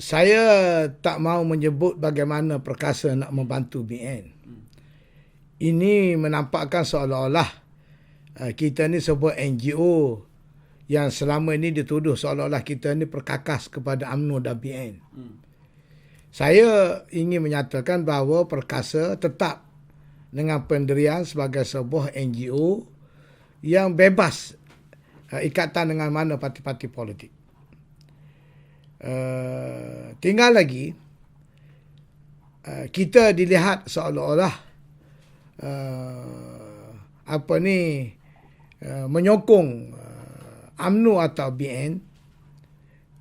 saya tak mau menyebut bagaimana perkasa nak membantu BN. Ini menampakkan seolah-olah uh, kita ni sebuah NGO yang selama ini dituduh seolah-olah kita ni perkakas kepada UMNO dan BN. Saya ingin menyatakan bahawa perkasa tetap dengan pendirian sebagai sebuah NGO yang bebas uh, ikatan dengan mana parti-parti politik. Uh, tinggal lagi uh, kita dilihat seolah-olah uh, apa ni uh, menyokong uh, atau BN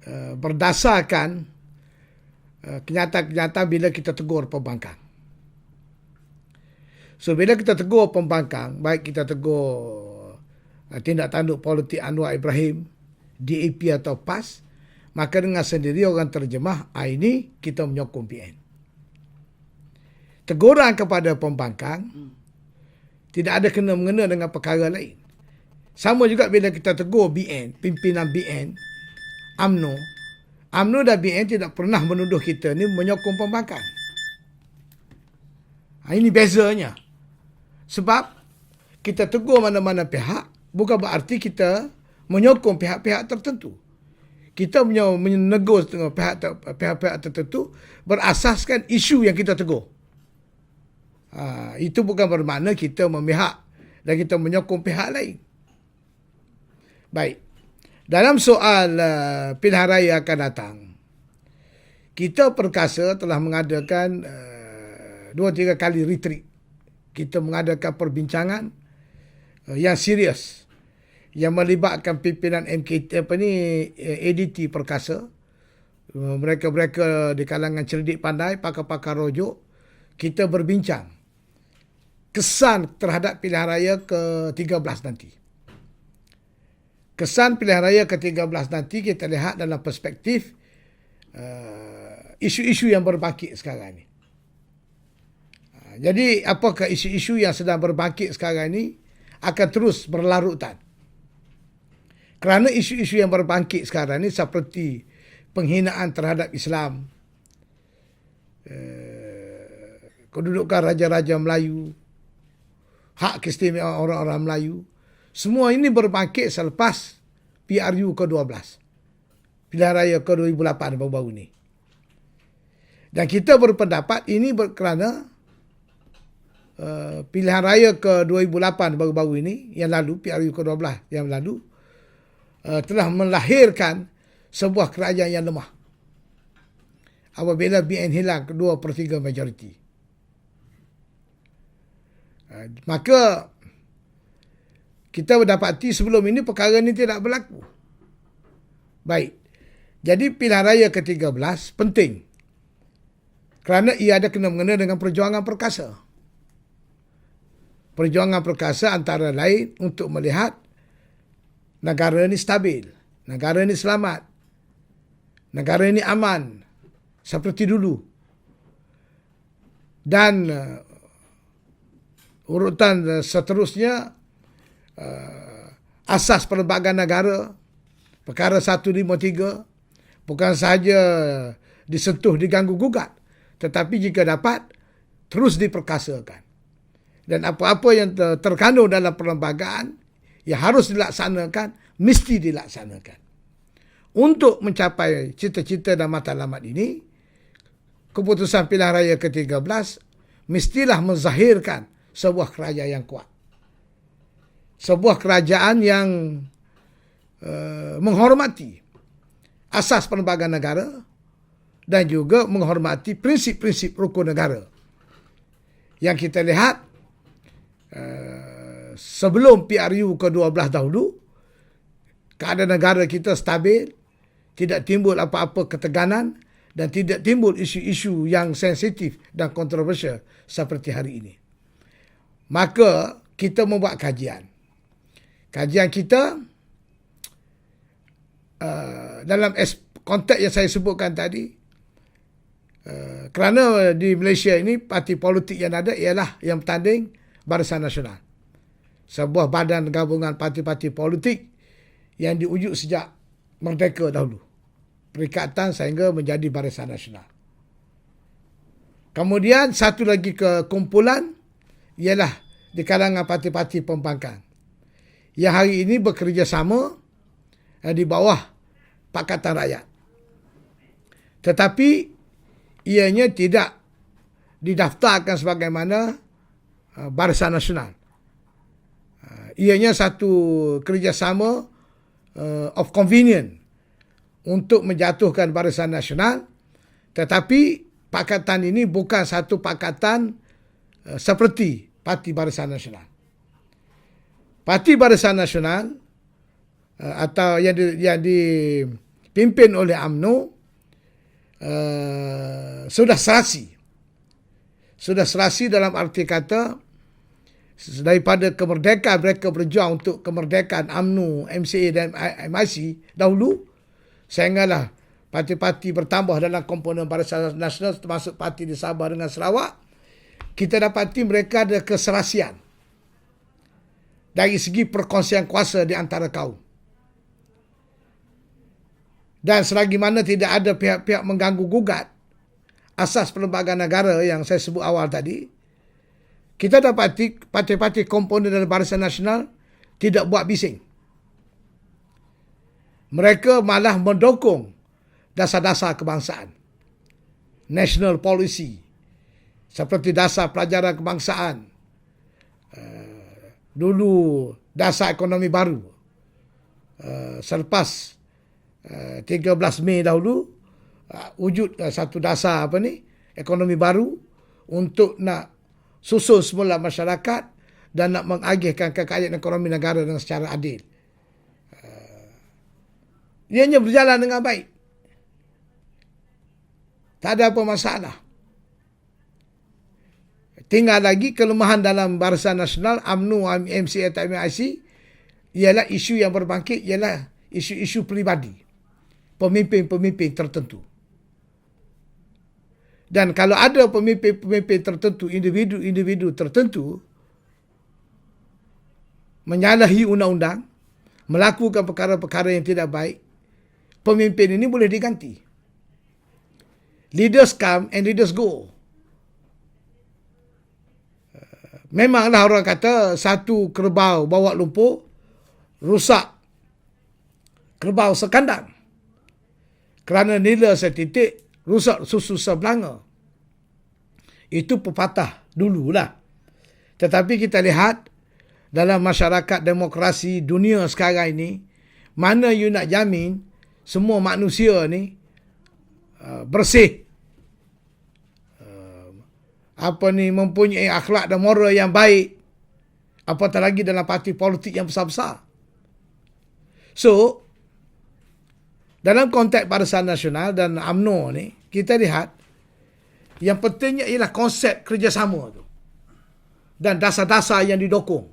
uh, berdasarkan uh, kenyataan-kenyataan bila kita tegur pembangkang. So bila kita tegur pembangkang, baik kita tegur uh, tindak tanduk politik Anwar Ibrahim, DAP atau PAS, maka dengan sendiri orang terjemah ah, ini kita menyokong PN. Teguran kepada pembangkang hmm. tidak ada kena mengena dengan perkara lain. Sama juga bila kita tegur BN, pimpinan BN, AMNO, AMNO dan BN tidak pernah menuduh kita ni menyokong pembangkang. Ha, ini bezanya. Sebab kita tegur mana-mana pihak bukan berarti kita menyokong pihak-pihak tertentu kita punya menegur pihak-pihak tertentu berasaskan isu yang kita tegur. Ha, itu bukan bermakna kita memihak dan kita menyokong pihak lain. Baik. Dalam soal uh, pilihan raya akan datang, kita perkasa telah mengadakan uh, dua tiga kali retreat. Kita mengadakan perbincangan uh, yang serius yang melibatkan pimpinan MKT apa ni eh, ADT Perkasa. Mereka-mereka di kalangan cerdik pandai pakar-pakar rojok kita berbincang kesan terhadap pilihan raya ke-13 nanti. Kesan pilihan raya ke-13 nanti kita lihat dalam perspektif uh, isu-isu yang berbangkit sekarang ni. Uh, jadi apakah isu-isu yang sedang berbangkit sekarang ni akan terus berlarutan kerana isu-isu yang berbangkit sekarang ni seperti penghinaan terhadap Islam, eh, kedudukan raja-raja Melayu, hak keistimewaan orang-orang Melayu, semua ini berbangkit selepas PRU ke-12. Pilihan Raya ke-2008 baru-baru ini. Dan kita berpendapat ini kerana uh, pilihan raya ke-2008 baru-baru ini, yang lalu, PRU ke-12 yang lalu, uh, telah melahirkan sebuah kerajaan yang lemah. Apabila BN hilang kedua per tiga majoriti. Uh, maka kita mendapati sebelum ini perkara ini tidak berlaku. Baik. Jadi pilihan raya ke-13 penting. Kerana ia ada kena mengena dengan perjuangan perkasa. Perjuangan perkasa antara lain untuk melihat negara ini stabil, negara ini selamat, negara ini aman seperti dulu. Dan uh, urutan seterusnya uh, asas perlembagaan negara perkara 153 bukan sahaja disentuh diganggu gugat tetapi jika dapat terus diperkasakan. Dan apa-apa yang terkandung dalam perlembagaan yang harus dilaksanakan, mesti dilaksanakan. Untuk mencapai cita-cita dan matlamat ini, keputusan pilihan raya ke-13 mestilah menzahirkan sebuah kerajaan yang kuat. Sebuah kerajaan yang uh, menghormati asas perlembagaan negara dan juga menghormati prinsip-prinsip rukun negara. Yang kita lihat uh, sebelum PRU ke-12 dahulu, keadaan negara kita stabil, tidak timbul apa-apa ketegangan dan tidak timbul isu-isu yang sensitif dan kontroversial seperti hari ini. Maka kita membuat kajian. Kajian kita uh, dalam konteks yang saya sebutkan tadi, uh, kerana di Malaysia ini parti politik yang ada ialah yang bertanding Barisan Nasional sebuah badan gabungan parti-parti politik yang diwujud sejak merdeka dahulu. perikatan sehingga menjadi Barisan Nasional. Kemudian satu lagi kekumpulan ialah di kalangan parti-parti pembangkang yang hari ini bekerjasama eh, di bawah Pakatan Rakyat. Tetapi ianya tidak didaftarkan sebagaimana uh, Barisan Nasional. Ianya satu kerjasama uh, of convenience untuk menjatuhkan Barisan Nasional tetapi pakatan ini bukan satu pakatan uh, seperti Parti Barisan Nasional. Parti Barisan Nasional uh, atau yang di, yang dipimpin oleh AMNO uh, sudah serasi. Sudah serasi dalam arti kata daripada kemerdekaan mereka berjuang untuk kemerdekaan AMNO, MCA dan MIC dahulu sehinggalah parti-parti bertambah dalam komponen Barisan Nasional termasuk parti di Sabah dengan Sarawak kita dapati mereka ada keserasian dari segi perkongsian kuasa di antara kaum. Dan selagi mana tidak ada pihak-pihak mengganggu gugat asas perlembagaan negara yang saya sebut awal tadi, kita dapati parti-parti komponen dalam Barisan Nasional tidak buat bising. Mereka malah mendukung dasar-dasar kebangsaan. National policy. Seperti dasar pelajaran kebangsaan. Uh, dulu dasar ekonomi baru. Uh, selepas 13 eh, Mei dahulu wujud satu dasar apa ni ekonomi baru untuk nak susun semula masyarakat dan nak mengagihkan kekayaan ekonomi negara dengan secara adil. Uh, ianya berjalan dengan baik. Tak ada apa masalah. Tinggal lagi kelemahan dalam Barisan Nasional UMNO, MCA atau MIC ialah isu yang berbangkit ialah isu-isu peribadi pemimpin-pemimpin tertentu. Dan kalau ada pemimpin-pemimpin tertentu, individu-individu tertentu menyalahi undang-undang, melakukan perkara-perkara yang tidak baik, pemimpin ini boleh diganti. Leaders come and leaders go. Memanglah orang kata satu kerbau bawa lumpur, rusak kerbau sekandang kerana nila setitik rusak susu sebelanga. Itu pepatah dululah. Tetapi kita lihat dalam masyarakat demokrasi dunia sekarang ini, mana you nak jamin semua manusia ni uh, bersih, uh, apa ni mempunyai akhlak dan moral yang baik, apatah lagi dalam parti politik yang besar-besar. So, dalam konteks Barisan Nasional dan AMNO ni, kita lihat yang pentingnya ialah konsep kerjasama tu. Dan dasar-dasar yang didokong.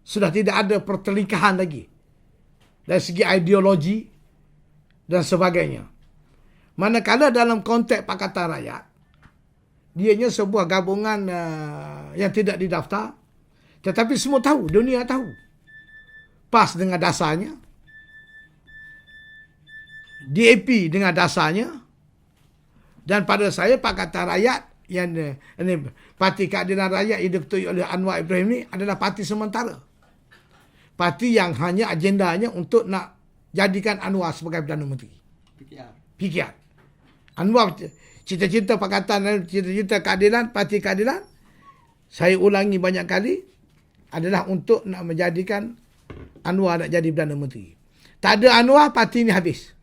Sudah tidak ada pertelingkahan lagi. Dari segi ideologi dan sebagainya. Manakala dalam konteks Pakatan Rakyat, dianya sebuah gabungan uh, yang tidak didaftar. Tetapi semua tahu, dunia tahu. Pas dengan dasarnya, DAP dengan dasarnya dan pada saya Pakatan Rakyat yang ini Parti Keadilan Rakyat yang diketuai oleh Anwar Ibrahim ni adalah parti sementara. Parti yang hanya agendanya untuk nak jadikan Anwar sebagai Perdana Menteri. PKR. PKR. Anwar cita-cita Pakatan cita-cita keadilan, Parti Keadilan saya ulangi banyak kali adalah untuk nak menjadikan Anwar nak jadi Perdana Menteri. Tak ada Anwar, parti ini habis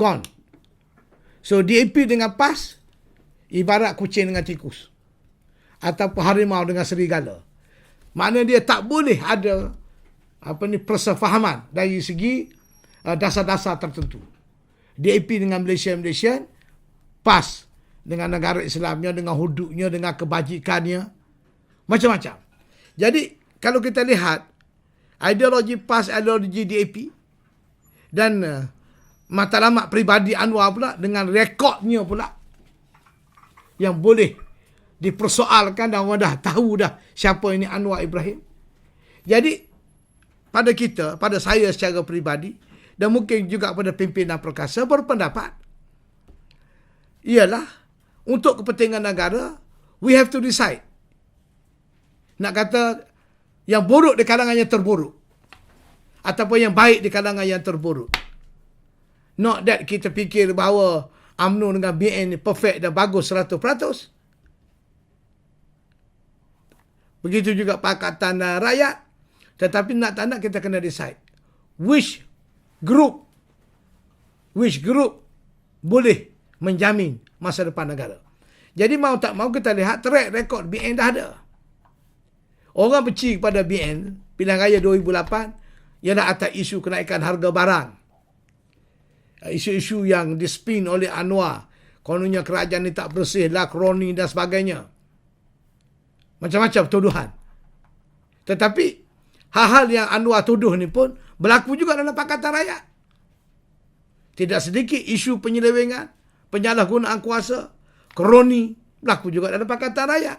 gone. So DAP dengan PAS ibarat kucing dengan tikus ataupun harimau dengan serigala. Mana dia tak boleh ada apa ni persefahaman dari segi uh, dasar-dasar tertentu. DAP dengan Malaysia Malaysia PAS dengan negara Islamnya dengan hududnya dengan kebajikannya macam-macam. Jadi kalau kita lihat ideologi PAS ideologi DAP dan uh, matlamat peribadi Anwar pula dengan rekodnya pula yang boleh dipersoalkan dan orang dah tahu dah siapa ini Anwar Ibrahim. Jadi pada kita, pada saya secara peribadi, dan mungkin juga kepada pimpinan perkasa berpendapat ialah untuk kepentingan negara we have to decide nak kata yang buruk di kalangan yang terburuk ataupun yang baik di kalangan yang terburuk not that kita fikir bahawa UMNO dengan BN ni perfect dan bagus 100% begitu juga Pakatan Rakyat tetapi nak tak nak kita kena decide which group which group boleh menjamin masa depan negara. Jadi mau tak mau kita lihat track record BN dah ada. Orang benci kepada BN pilihan raya 2008 ialah atas isu kenaikan harga barang. Isu-isu yang dispin oleh Anwar. Kononnya kerajaan ini tak bersih lah, kroni dan sebagainya. Macam-macam tuduhan. Tetapi hal-hal yang Anwar tuduh ni pun berlaku juga dalam Pakatan Rakyat. Tidak sedikit isu penyelewengan, penyalahgunaan kuasa, kroni berlaku juga dalam Pakatan Rakyat.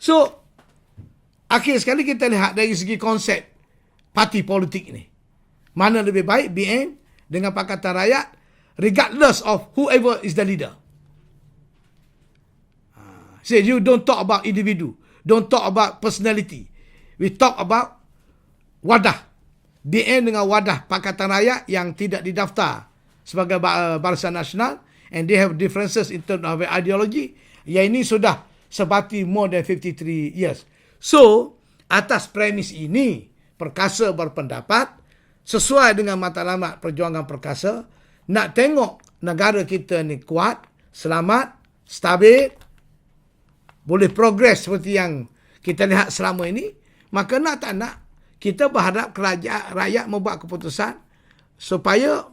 So, akhir sekali kita lihat dari segi konsep parti politik ini. Mana lebih baik BN dengan Pakatan Rakyat regardless of whoever is the leader. Say you don't talk about individu, don't talk about personality. We talk about wadah. BN dengan wadah Pakatan Rakyat yang tidak didaftar sebagai Barisan Nasional and they have differences in terms of ideology. Yang ini sudah sebati more than 53 years. So, atas premis ini, Perkasa berpendapat sesuai dengan matlamat perjuangan Perkasa, nak tengok negara kita ni kuat, selamat, stabil, boleh progres seperti yang kita lihat selama ini, maka nak tak nak, kita berharap kerajaan rakyat membuat keputusan supaya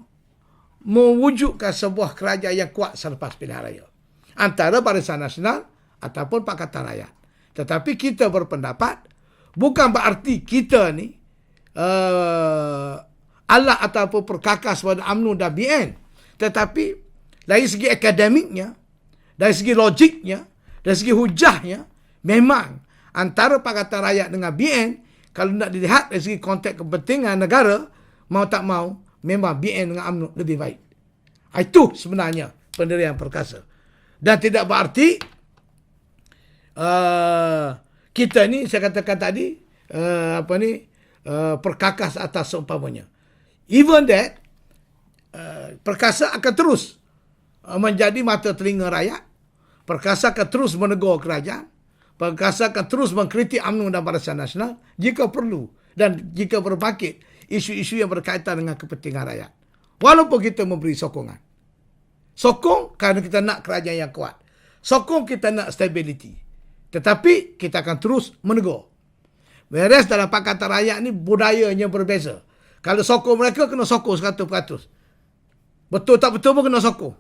mewujudkan sebuah kerajaan yang kuat selepas pilihan raya. Antara Barisan Nasional ataupun Pakatan Rakyat. Tetapi kita berpendapat, bukan berarti kita ni uh, alat ataupun perkakas pada UMNO dan BN. Tetapi dari segi akademiknya, dari segi logiknya, dari segi hujahnya, memang antara Pakatan Rakyat dengan BN, kalau nak dilihat dari segi konteks kepentingan negara, mau tak mau, memang BN dengan UMNO lebih baik. Itu sebenarnya pendirian perkasa. Dan tidak berarti uh, kita ni, saya katakan tadi, uh, apa ni, uh, perkakas atas seumpamanya. Even that, uh, perkasa akan terus uh, menjadi mata telinga rakyat Perkasa akan terus menegur kerajaan. Perkasa akan terus mengkritik UMNO dan Barisan Nasional jika perlu dan jika berbangkit isu-isu yang berkaitan dengan kepentingan rakyat. Walaupun kita memberi sokongan. Sokong kerana kita nak kerajaan yang kuat. Sokong kita nak stability. Tetapi kita akan terus menegur. Whereas dalam Pakatan Rakyat ni budayanya berbeza. Kalau sokong mereka, kena sokong 100%. Betul tak betul pun kena sokong.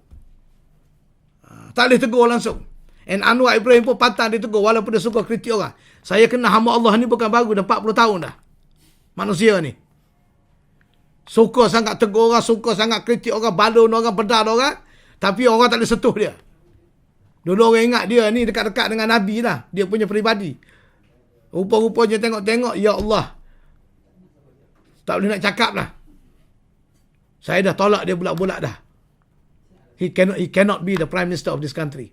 Tak boleh tegur langsung. And Anwar Ibrahim pun patah dia tegur walaupun dia suka kritik orang. Saya kena hamba Allah ni bukan baru dah 40 tahun dah. Manusia ni. Suka sangat tegur orang, suka sangat kritik orang, balon orang, pedar orang. Tapi orang tak boleh sentuh dia. Dulu orang ingat dia ni dekat-dekat dengan Nabi lah. Dia punya peribadi. Rupa-rupanya tengok-tengok, Ya Allah. Tak boleh nak cakap lah. Saya dah tolak dia bulat-bulat dah. He cannot he cannot be the prime minister of this country.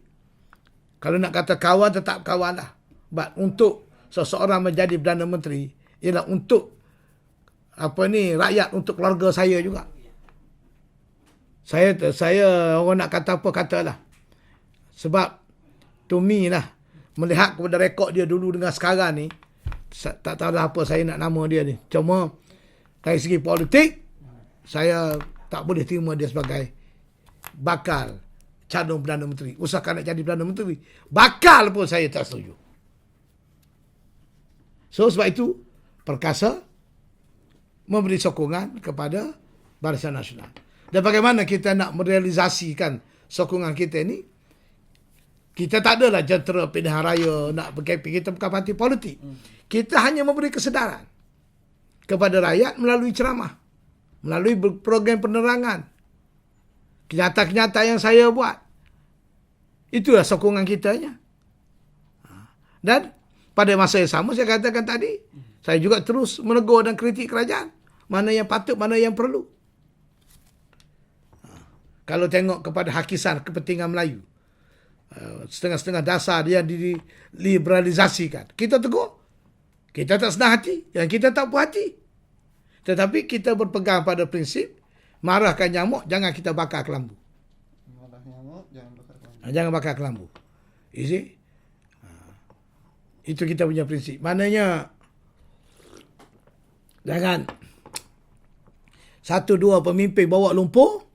Kalau nak kata kawan tetap kawan lah. But untuk seseorang menjadi perdana menteri ialah untuk apa ni rakyat untuk keluarga saya juga. Saya saya orang nak kata apa katalah. Sebab to me lah melihat kepada rekod dia dulu dengan sekarang ni tak tahu apa saya nak nama dia ni. Cuma dari segi politik saya tak boleh terima dia sebagai bakal calon Perdana Menteri. Usahakan nak jadi Perdana Menteri. Bakal pun saya tak setuju. So sebab itu, Perkasa memberi sokongan kepada Barisan Nasional. Dan bagaimana kita nak merealisasikan sokongan kita ini, kita tak adalah jentera pilihan raya nak berkempen. Kita bukan parti politik. Kita hanya memberi kesedaran kepada rakyat melalui ceramah. Melalui program penerangan kenyataan-kenyataan yang saya buat. Itulah sokongan kita. Ya. Dan pada masa yang sama saya katakan tadi, saya juga terus menegur dan kritik kerajaan. mana yang patut, mana yang perlu. Ha. Kalau tengok kepada hakisan kepentingan Melayu, uh, setengah-setengah dasar dia diliberalisasikan. Kita tegur. Kita tak senang hati dan kita tak puas hati. Tetapi kita berpegang pada prinsip marahkan nyamuk jangan kita bakar kelambu. Marah nyamuk jangan bakar kelambu. Ha, Jangan bakar kelambu. You see? Ha. Itu kita punya prinsip. Maknanya jangan satu dua pemimpin bawa lumpur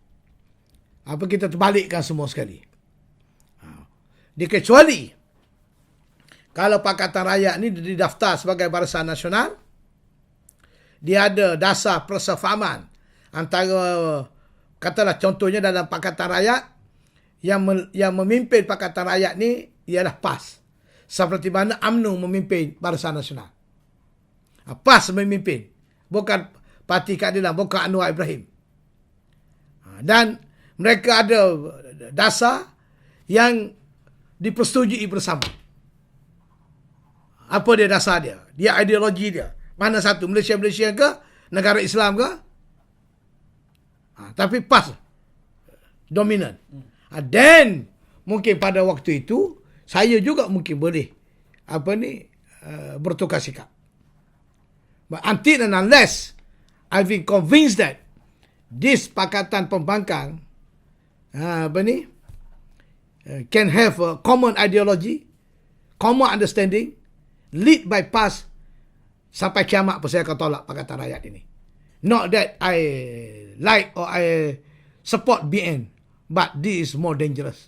apa kita terbalikkan semua sekali. Dikecuali kalau Pakatan Rakyat ni didaftar sebagai barisan nasional dia ada dasar persefahaman antara katalah contohnya dalam Pakatan Rakyat yang me, yang memimpin Pakatan Rakyat ni ialah PAS. Seperti mana AMNO memimpin Barisan Nasional. Ha, PAS memimpin. Bukan Parti Keadilan, bukan Anwar Ibrahim. Ha, dan mereka ada dasar yang dipersetujui bersama. Apa dia dasar dia? Dia ideologi dia. Mana satu? Malaysia-Malaysia ke? Negara Islam ke? Ha, tapi PAS dominan. Ha, then mungkin pada waktu itu saya juga mungkin boleh apa ni uh, bertukar sikap. But until and unless I've been convinced that this pakatan pembangkang uh, apa ni can have a common ideology, common understanding, lead by past sampai kiamat pun saya akan tolak pakatan rakyat ini. Not that I like or I support BN, but this is more dangerous.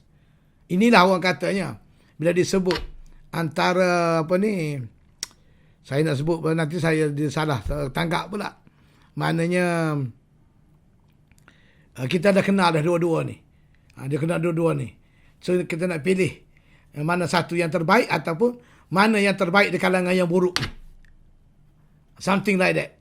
Inilah orang katanya bila disebut antara apa ni saya nak sebut nanti saya dia salah tangkap pula. Maknanya uh, kita dah kenal dah dua-dua ni. Ha, dia kenal dua-dua ni. So kita nak pilih yang mana satu yang terbaik ataupun mana yang terbaik di kalangan yang buruk. Something like that.